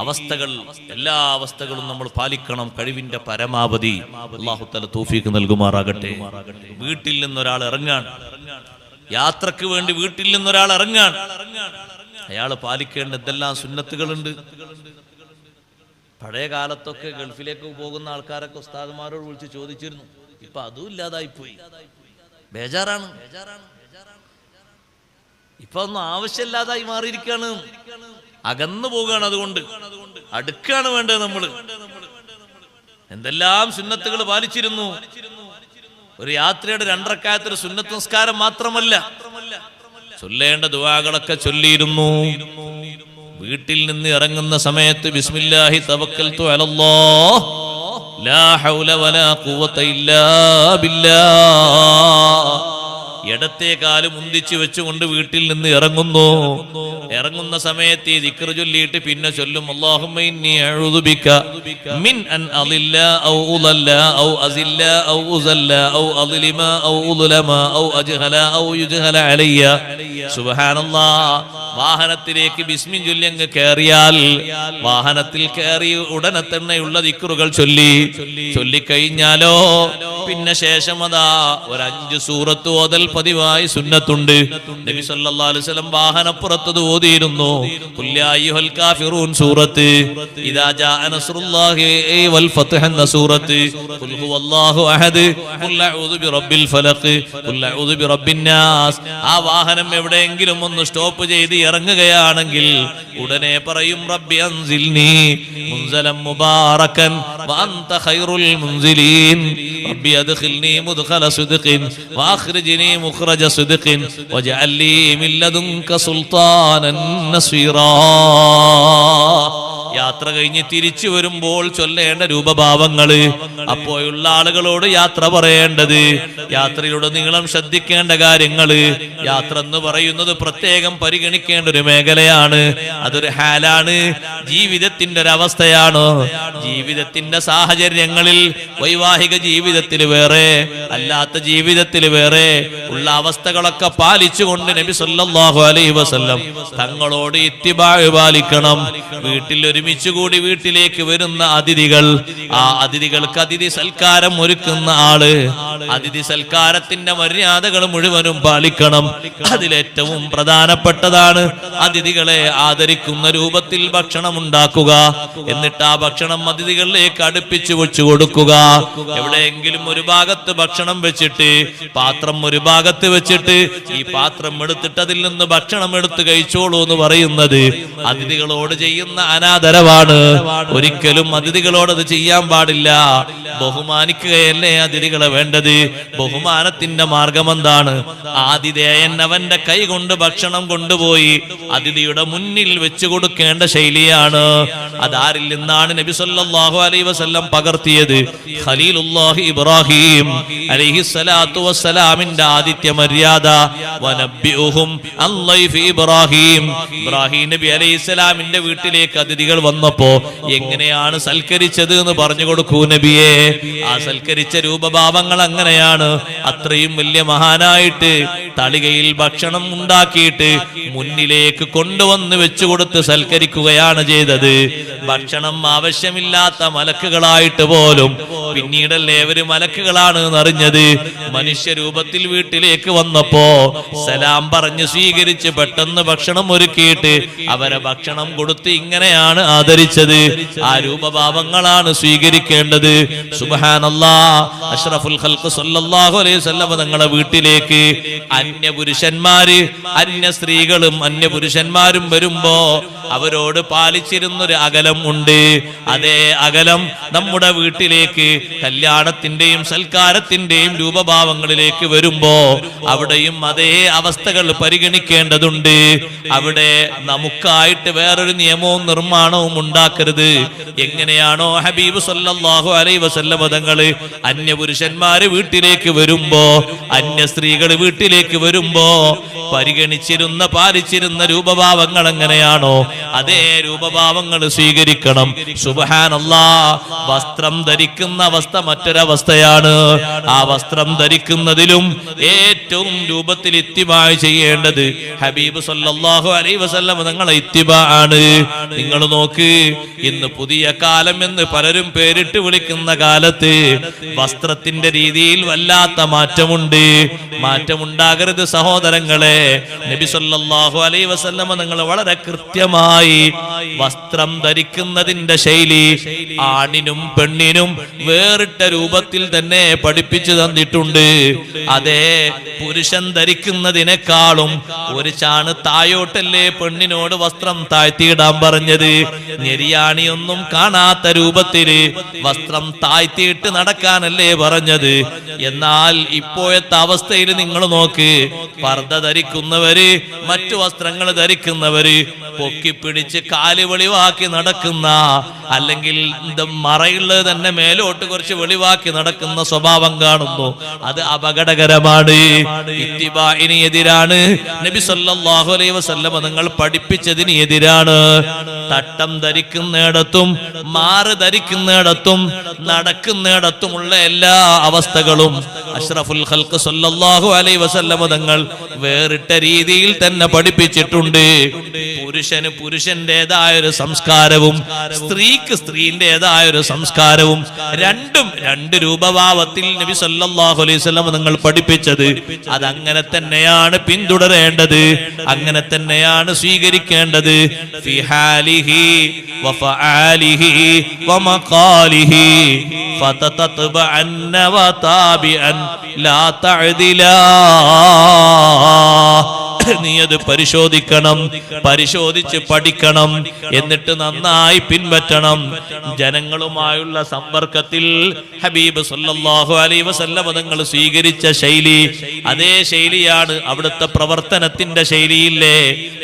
അവസ്ഥകൾ എല്ലാ അവസ്ഥകളും നമ്മൾ പാലിക്കണം. കഴിവിന്റെ പരമാവധി അള്ളാഹുത്തല തല തൗഫീക്ക് നൽകുമാറാകട്ടെ. വീട്ടിൽ നിന്നൊരാൾ ഇറങ്ങാൻ യാത്രയ്ക്ക് വേണ്ടി വീട്ടിൽ നിന്നൊരാൾ ഇറങ്ങാൻ അയാൾ പാലിക്കേണ്ട എന്തെല്ലാം സുന്നത്തുകളുണ്ട്. പഴയ കാലത്തൊക്കെ ഗൾഫിലേക്ക് പോകുന്ന ആൾക്കാരൊക്കെ ഉസ്താദുമാരോട് വിളിച്ച് ചോദിച്ചിരുന്നു. ഇപ്പൊ അതും ഇല്ലാതായി പോയി ബേജാറാണ്. ഇപ്പൊ ഒന്നും ആവശ്യമില്ലാതായി മാറിയിരിക്കാണ്. അകന്നു പോവുകയാണ് അതുകൊണ്ട്. അടുക്കാണ് വേണ്ടത് നമ്മൾ. എന്തെല്ലാം സുന്നത്തുകൾ പാലിച്ചിരുന്നു. ഒരു യാത്രയുടെ രണ്ടരക്കാലത്തൊരു സുന്നത്ത് നിസ്കാരം മാത്രമല്ല. ചൊല്ലേണ്ട ദുവാകളൊക്കെ ചൊല്ലിയിരുന്നു. വീട്ടിൽ നിന്ന് ഇറങ്ങുന്ന സമയത്ത് ബിസ്മില്ലാഹി തവക്കൽ അലല്ലാഹ്. ലാ ഹൗല വലാ ഇല്ലാ ബില്ലാഹ്. ഇടത്തെ കാൽ മുന്തിച്ചു വെച്ചുകൊണ്ട് വീട്ടിൽ നിന്ന് ഇറങ്ങുന്നു. ഇറങ്ങുന്ന സമയത്ത് ഈ ദിക്ർ ചൊല്ലിയിട്ട് പിന്നെ ചൊല്ലും വാഹനത്തിലേക്ക് ബിസ്മിൻ ചൊല്ലി അങ്ങ് കയറിയാൽ വാഹനത്തിൽ കയറി ഉടനെ തന്നെയുള്ള ദിക്റുകൾ ചൊല്ലി. ചൊല്ലിക്കഴിഞ്ഞാലോ? പിന്നെ ശേഷം അതാ ഒരു അഞ്ച് സൂറത്ത് ഓതൽ പതിവായി സുന്നത്തുണ്ട്. നബി സല്ലല്ലാഹു അലൈഹി വസല്ലം വാഹനപ്പുറത്ത് ഓതിയിരുന്നു. കാഫിറൂൻ സൂറത്ത്. ഇദാ ജാഅ നസ്റുല്ലാഹി വൽ ഫത്ഹ് എന്ന സൂറത്ത്. ഖുൽ ഹുവല്ലാഹു അഹദ്. ഖുൽ അഊദു ബിറബ്ബിൽ ഫലഖ്. ഖുൽ അഊദു ബിറബ്ബിൻ നാസ്. ആ വാഹനം എവിടെയെങ്കിലും ഒന്ന് സ്റ്റോപ്പ് ചെയ്ത് ഇറങ്ങുകയാണെങ്കിൽ ഉടനെ പറയും റബ്ബി അൻസിൽനി മുൻസലം മുബാറകൻ വഅൻത ഖൈറുൽ മുൻസിലീൻ. ربي أدخلني مدخل صدق وأخرجني مخرج صدق واجعل لي من لدنك سلطانا نصيرا. യാത്ര കഴിഞ്ഞ് തിരിച്ചു വരുമ്പോൾ ചൊല്ലേണ്ട രൂപഭാവങ്ങൾ. അപ്പോഴുള്ള ആളുകളോട് യാത്ര പറയേണ്ടത്. യാത്രയിലൂടെ നീളം ശ്രദ്ധിക്കേണ്ട കാര്യങ്ങൾ. യാത്ര എന്ന് പറയുന്നത് പ്രത്യേകം പരിഗണിക്കേണ്ട ഒരു മേഖലയാണ്. അതൊരു ഹാലാണ്. ജീവിതത്തിന്റെ ഒരു അവസ്ഥയാണ് ജീവിതത്തിന്റെ സാഹചര്യങ്ങളിൽ വൈവാഹിക ജീവിതത്തിൽ വേറെ അല്ലാത്ത ജീവിതത്തിൽ വേറെ ഉള്ള അവസ്ഥകളൊക്കെ പാലിച്ചുകൊണ്ട് നബി സല്ലല്ലാഹു അലൈഹി വസല്ലം തങ്ങളോട് ഇത്തിബാഴ് പാലിക്കണം. വീട്ടിൽ ഒരുമിച്ച് കൂടി വീട്ടിലേക്ക് വരുന്ന അതിഥികൾ. ആ അതിഥികൾക്ക് അതിഥി സൽക്കാരം ഒരുക്കുന്ന ആൾ. അതിഥി സൽക്കാരത്തിന്റെ മര്യാദകൾ മുഴുവനും പാലിക്കണം. അതിലേറ്റവും പ്രധാനപ്പെട്ടതാണ് അതിഥികളെ ആദരിക്കുന്ന രൂപത്തിൽ ഭക്ഷണം ഉണ്ടാക്കുക. എന്നിട്ട് ആ ഭക്ഷണം അതിഥികളിലേക്ക് അടുപ്പിച്ചു വെച്ചു കൊടുക്കുക. എവിടെയെങ്കിലും ഒരു ഭാഗത്ത് ഭക്ഷണം വെച്ചിട്ട് പാത്രം ഒരു ഭാഗത്ത് വെച്ചിട്ട് ഈ പാത്രം എടുത്തിട്ട് അതിൽ നിന്ന് ഭക്ഷണം എടുത്ത് കഴിച്ചോളൂ എന്ന് പറയുന്നത് അതിഥികളോട് ചെയ്യുന്ന അനാദരവാണ് ഒരിക്കലും അതിഥികളോട് അത് ചെയ്യാൻ പാടില്ല. ബഹുമാനിക്കുകയല്ലേ അതിഥികളെ വേണ്ടത്? ബഹുമാനത്തിന്റെ മാർഗം എന്താണ് ആതിഥേയൻ അവന്റെ കൈ കൊണ്ട് ഭക്ഷണം കൊണ്ടുപോയി അതിഥിയുടെ മുന്നിൽ വെച്ചു കൊടുക്കേണ്ട ശൈലിയാണ്. അതാരിൽ നിന്നാണ് നബി സല്ലല്ലാഹു അലൈഹി വസല്ലം പകർത്തിയത്? ഖലീലുല്ലാഹി ഇബ്രാഹിം അലൈഹി സ്വലാത്തു വസ്സലാമിന്റെ ആദിത്യ മര്യാദ. ലൈഫി ഇബ്രാഹിം. ഇബ്രാഹിം നബി അലൈഹി സ്വലാമിന്റെ വീട്ടിലേക്ക് അതിഥികൾ വന്നപ്പോ എങ്ങനെയാണ് സൽക്കരിച്ചത് എന്ന് പറഞ്ഞു കൊടുക്കൂ നബിയെ. ആ സൽക്കരിച്ച രൂപഭാവങ്ങൾ അങ്ങനെയാണ്. അത്രയും വലിയ മഹാനായിട്ട് തളികയിൽ ഭക്ഷണം ഉണ്ടാക്കിയിട്ട് മുന്നിലേക്ക് കൊണ്ടുവന്ന് വെച്ചു കൊടുത്ത് സൽക്കരിക്കുകയാണ് ചെയ്തത്. ഭക്ഷണം ആവശ്യമില്ലാത്ത മലക്കുകളായിട്ട് പോലും പിന്നീടല്ലേ അവർ മലക്കുകളാണ് എന്നറിഞ്ഞത്. മനുഷ്യരൂപത്തിൽ വീട്ടിലേക്ക് വന്നപ്പോ സലാം പറഞ്ഞ് സ്വീകരിച്ച് പെട്ടെന്ന് ഭക്ഷണം ഒരുക്കിയിട്ട് അവരെ ഭക്ഷണം കൊടുത്ത് ഇങ്ങനെയാണ് ആദരിച്ചത്. ആ രൂപഭാവങ്ങളാണ് സ്വീകരിക്കേണ്ടത്. സുബഹാനല്ലാ. അഷ്റഫുൽ സല്ലല്ലാഹു അലൈഹി വസല്ലം തങ്ങളുടെ വീട്ടിലേക്ക്. അന്യ പുരുഷന്മാര് അന്യ സ്ത്രീകളും അന്യ പുരുഷന്മാരും വരുമ്പോ അവരോട് പാലിച്ചിരുന്നൊരു അകലം ഉണ്ട്. അതേ അകലം നമ്മുടെ വീട്ടിലേക്ക് കല്യാണത്തിന്റെയും സൽക്കാരത്തിന്റെയും രൂപഭാവങ്ങളിലേക്ക് വരുമ്പോ അവിടെയും അതേ അവസ്ഥകൾ പരിഗണിക്കേണ്ടതുണ്ട്. അവിടെ നമുക്കായിട്ട് വേറൊരു നിയമവും നിർമ്മാണവും ഉണ്ടാക്കരുത്. എങ്ങനെയാണോ ഹബീബ് സല്ലാഹു അലൈ മതങ്ങൾ അന്യ പുരുഷന്മാര് വീട്ടിലേക്ക് വരുമ്പോ അന്യ സ്ത്രീകൾ വീട്ടിലേക്ക് വരുമ്പോ പരിഗണിച്ചിരുന്ന പാലിച്ചിരുന്ന രൂപഭാവങ്ങൾ എങ്ങനെയാണോ അതേ രൂപഭാവങ്ങൾ സ്വീകരിക്കണം. സുബഹാനല്ലാ വസ്ത്രം ധരിക്കുന്ന അവസ്ഥ മറ്റൊരവസ്ഥയാണ്. ആ വസ്ത്രം ധരിക്കുന്നതിലും ഏറ്റവും രൂപത്തിൽ ഇത്തിബായ് ചെയ്യേണ്ടത് ഹബീബ് സല്ലാഹു അലൈ വസല്ലം നിങ്ങളെ ഇത്തിമ ആണ്. നിങ്ങൾ നോക്ക് ഇന്ന് പുതിയ കാലം എന്ന് പലരും പേരിട്ട് വിളിക്കുന്ന കാലത്ത് വസ്ത്രത്തിന്റെ രീതിയിൽ വല്ലാത്ത മാറ്റമുണ്ട്. മാറ്റമുണ്ടാകരുത് സഹോദരങ്ങളെ. നബി സല്ലല്ലാഹു അലൈഹി വസല്ലമ നിങ്ങൾ വളരെ കൃത്യമായി വസ്ത്രം ധരിക്കുന്നതിന്റെ ശൈലി ആണിനും പെണ്ണിനും വേറിട്ട രൂപത്തിൽ തന്നെ പഠിപ്പിച്ചു തന്നിട്ടുണ്ട്. അതെ പുരുഷൻ ധരിക്കുന്നതിനേക്കാളും ഒരു ചാണ് തായോട്ടല്ലേ പെണ്ണിനോട് വസ്ത്രം താഴ്ത്തിയിടാൻ പറഞ്ഞത്? ഞെരിയാണിയൊന്നും കാണാത്ത രൂപത്തിൽ വസ്ത്രം താഴ്ത്തിയിട്ട് നടക്കാനല്ലേ പറഞ്ഞത്. എന്നാൽ ഇപ്പോഴത്തെ അവസ്ഥയിൽ നിങ്ങൾ നോക്ക്. പർദ്ദ ധരിക്കുന്നവര് മറ്റു വസ്ത്രങ്ങൾ ധരിക്കുന്നവര് പൊക്കിപ്പിടിച്ച് കാൽ വെളിവാക്കി നടക്കുന്ന അല്ലെങ്കിൽ മറയുള്ളത് തന്നെ മേലോട്ട് കുറച്ച് വെളിവാക്കി നടക്കുന്ന സ്വഭാവം കാണുന്നു. അത് അപകടകരമാണ്. ഇനി എതിരാണ് നബി സല്ലല്ലാഹു അലൈഹി വസല്ലമ നിങ്ങൾ പഠിപ്പിച്ചതിന് എതിരാണ് തട്ടം ധരിക്കുന്നിടത്തും മാറ് ധരിക്കുന്നിടത്തും നടക്കുന്നിടത്തുമുള്ള എല്ലാ അവസ്ഥകളും അഷ്റഫുൽ ഖൽഖ് സല്ലല്ലാഹു അലൈഹി വസല്ലമ തങ്ങൾ വേറിട്ട രീതിയിൽ തന്നെ പഠിപ്പിച്ചിട്ടുണ്ട്. പുരുഷന് പുരുഷന്റേതായ ഒരു സംസ്കാരവും സ്ത്രീക്ക് സ്ത്രീന്റേതായ ഒരു സംസ്കാരവും രണ്ടും രണ്ട് രൂപഭാവത്തിൽ നബി സല്ലല്ലാഹു അലൈഹി വസല്ലം തങ്ങൾ പഠിപ്പിച്ചത്. അതങ്ങനെ തന്നെയാണ് പിന്തുടരേണ്ടത്. അങ്ങനെ തന്നെയാണ് സ്വീകരിക്കേണ്ടത്. ഫിഹാലിഹി വഫആലിഹി വമഖാലിഹി ഫതതത്ബഅന്ന വതാബിഅൻ ലാ تعدلا നീ അത് പരിശോധിക്കണം പരിശോധിച്ച് പഠിക്കണം എന്നിട്ട് നന്നായി പിൻപറ്റണം. ജനങ്ങളുമായുള്ള സമ്പർക്കത്തിൽ ഹബീബ് സല്ലാഹു അലൈ വസല്ല നിങ്ങൾ സ്വീകരിച്ച ശൈലി അതേ ശൈലിയാണ് അവിടുത്തെ പ്രവർത്തനത്തിന്റെ ശൈലിയില്ലേ?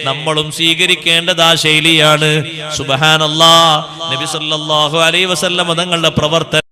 നമ്മളും സ്വീകരിക്കേണ്ടത് ആ ശൈലിയാണ്. സുബഹാനല്ലാ നബി സല്ലല്ലാഹു അലൈഹി വസല്ല തങ്ങളുടെ പ്രവർത്തനം